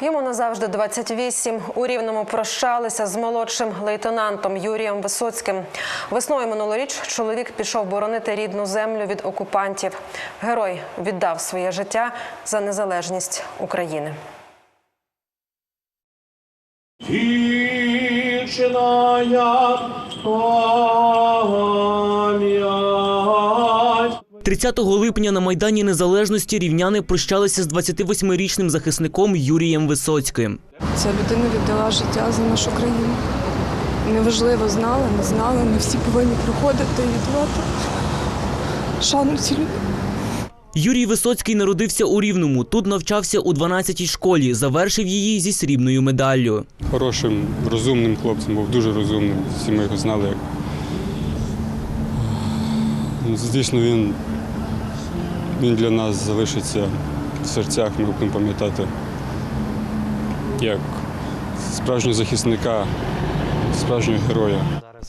Йому назавжди 28. У Рівному прощалися з молодшим лейтенантом Юрієм Висоцьким. Весною минулоріч чоловік пішов боронити рідну землю від окупантів. Герой віддав своє життя за незалежність України. Вічная пам'ять. 30 липня на Майдані Незалежності рівняни прощалися з 28-річним захисником Юрієм Висоцьким. Ця людина віддала життя за нашу країну. Неважливо, знали, не знали. Ми всі повинні приходити і віддавати шану цій людині. Юрій Висоцький народився у Рівному. Тут навчався у 12-й школі, завершив її зі срібною медаллю. хорошим, розумним хлопцем, був дуже розумним. Всі ми його знали. Ну, Звісно, він, він для нас залишиться в серцях, ми будемо пам'ятати як справжнього захисника, справжнього героя.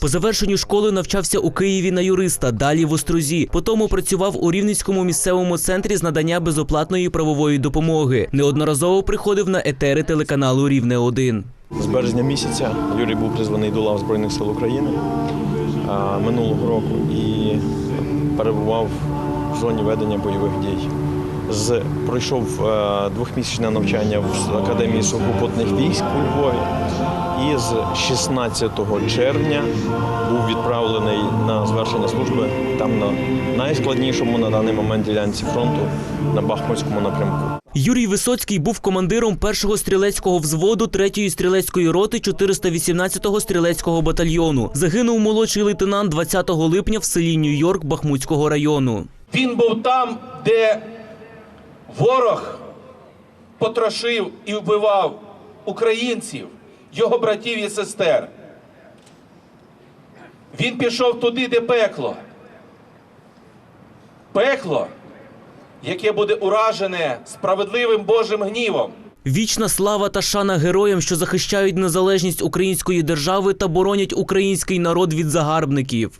По завершенню школи навчався у Києві на юриста, далі в Острозі. Потім працював у Рівненському місцевому центрі з надання безоплатної правової допомоги. Неодноразово приходив на етери телеканалу Рівне 1 З березня місяця Юрій був призваний до лав Збройних сил України минулого року і перебував в зоні ведення бойових дій. З, пройшов е, двохмісячне навчання в Академії сухопутних військ у Львові і з 16 червня був відправлений на звершення служби там на найскладнішому на даний момент ділянці фронту на Бахмутському напрямку. Юрій Висоцький був командиром першого стрілецького взводу 3-ї стрілецької роти 418-го стрілецького батальйону. Загинув молодший лейтенант 20 липня в селі Нью-Йорк Бахмутського району. Він був там, де ворог потрошив і вбивав українців, його братів і сестер. Він пішов туди, де пекло. Пекло, яке буде уражене справедливим Божим гнівом. Вічна слава та шана героям, що захищають незалежність української держави та боронять український народ від загарбників.